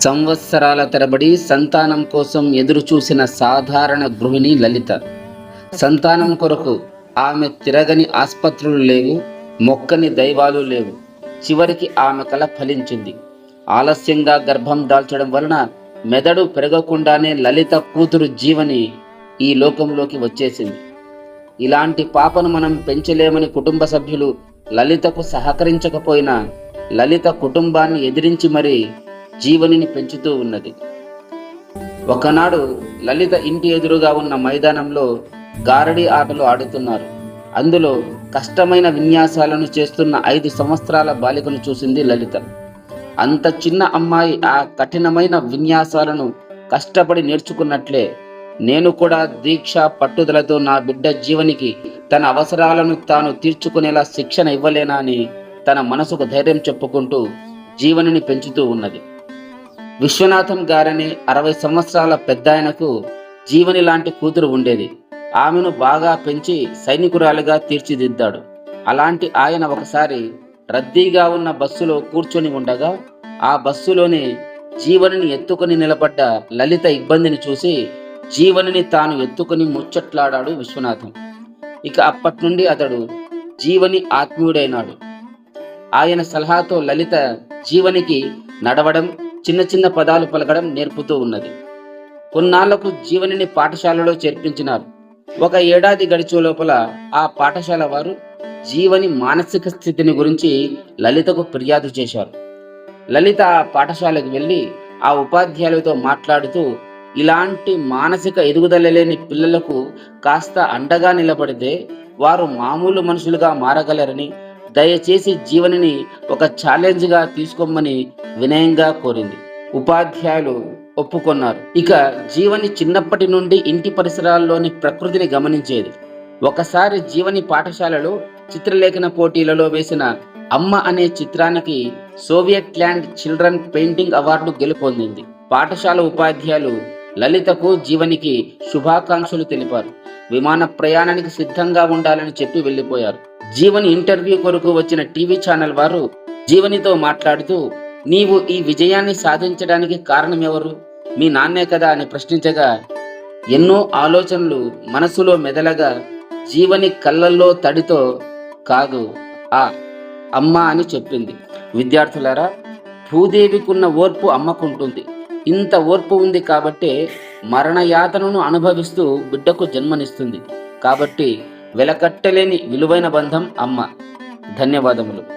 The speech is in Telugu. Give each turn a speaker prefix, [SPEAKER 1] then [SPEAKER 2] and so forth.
[SPEAKER 1] సంవత్సరాల తరబడి సంతానం కోసం ఎదురుచూసిన సాధారణ గృహిణి లలిత. సంతానం కొరకు ఆమె తిరగని ఆసుపత్రులు లేవు మొక్కని దైవాలు లేవు. చివరికి ఆమె కల ఫలించింది. ఆలస్యంగా గర్భం దాల్చడం వలన మెదడు పెరగకుండానే లలిత కూతురు జీవని ఈ లోకంలోకి వచ్చేసింది. ఇలాంటి పాపను మనం పెంచలేమని కుటుంబ సభ్యులు లలితకు సహకరించకపోయినా లలిత కుటుంబాన్ని ఎదిరించి మరీ జీవనిని పెంచుతూ ఉన్నది. ఒకనాడు లలిత ఇంటి ఎదురుగా ఉన్న మైదానంలో గారడి ఆటలు ఆడుతున్నారు. అందులో కష్టమైన విన్యాసాలను చేస్తున్న ఐదు సంవత్సరాల బాలికను చూసింది లలిత. అంత చిన్న అమ్మాయి ఆ కఠినమైన విన్యాసాలను కష్టపడి నేర్చుకున్నట్లే నేను కూడా దీక్ష పట్టుదలతో నా బిడ్డ జీవనికి తన అవసరాలను తాను తీర్చుకునేలా శిక్షణ ఇవ్వలేనా అని తన మనసుకు ధైర్యం చెప్పుకుంటూ జీవనిని పెంచుతూ ఉన్నది. విశ్వనాథం గారని అరవై సంవత్సరాల పెద్దాయనకు జీవని లాంటి కూతురు ఉండేది. ఆమెను బాగా పెంచి సైనికురాలుగా తీర్చిదిద్దాడు. అలాంటి ఆయన ఒకసారి రద్దీగా ఉన్న బస్సులో కూర్చొని ఉండగా ఆ బస్సులోనే జీవనిని ఎత్తుకొని నిలబడ్డ లలిత ఇబ్బందిని చూసి జీవనిని తాను ఎత్తుకొని ముచ్చట్లాడాడు విశ్వనాథం. ఇక అప్పటి నుండి అతడు జీవని ఆత్మీయుడైనాడు. ఆయన సలహాతో లలిత జీవనికి నడవడం చిన్న చిన్న పదాలు పలకడం నేర్పుతూ ఉన్నది. కొన్నాళ్ళకు జీవనిని పాఠశాలలో చేర్పించినారు. ఒక ఏడాది గడిచే లోపల ఆ పాఠశాల వారు జీవని మానసిక స్థితిని గురించి లలితకు ఫిర్యాదు చేశారు. లలిత ఆ పాఠశాలకు వెళ్ళి ఆ ఉపాధ్యాయులతో మాట్లాడుతూ ఇలాంటి మానసిక ఎదుగుదల లేని పిల్లలకు కాస్త అండగా నిలబడితే వారు మామూలు మనుషులుగా మారగలరని దయచేసి జీవనిని ఒక ఛాలెంజ్గా తీసుకోమని వినయంగా కోరింది. ఉపాధ్యాయులు ఒప్పుకొన్నారు. ఇక జీవని చిన్నప్పటి నుండి ఇంటి పరిసరాల్లోని ప్రకృతిని గమనించేది. ఒకసారి జీవని పాఠశాలలో చిత్రలేఖన పోటీలలో వేసిన అమ్మ అనే చిత్రానికి Soviet land children painting award గెలుపొందింది. పాఠశాల ఉపాధ్యాయులు లలితకు జీవనికి శుభాకాంక్షలు తెలిపారు. విమాన ప్రయాణానికి సిద్ధంగా ఉండాలని చెప్పి వెళ్ళిపోయారు. జీవని ఇంటర్వ్యూ కొరకు వచ్చిన టీవీ ఛానల్ వారు జీవనితో మాట్లాడుతూ నీవు ఈ విజయాన్ని సాధించడానికి కారణం ఎవరు మీ నాన్నే కదా? అని ప్రశ్నించగా ఎన్నో ఆలోచనలు మనసులో మెదలగా జీవని కళ్ళల్లో తడితో కాదు ఆ అమ్మ అని చెప్పింది. విద్యార్థులారా భూదేవికున్న ఓర్పు అమ్మకుంటుంది. ఇంత ఓర్పు ఉంది కాబట్టే మరణయాతనను అనుభవిస్తూ బిడ్డకు జన్మనిస్తుంది. కాబట్టి వెలకట్టలేని విలువైన బంధం అమ్మ. ధన్యవాదములు.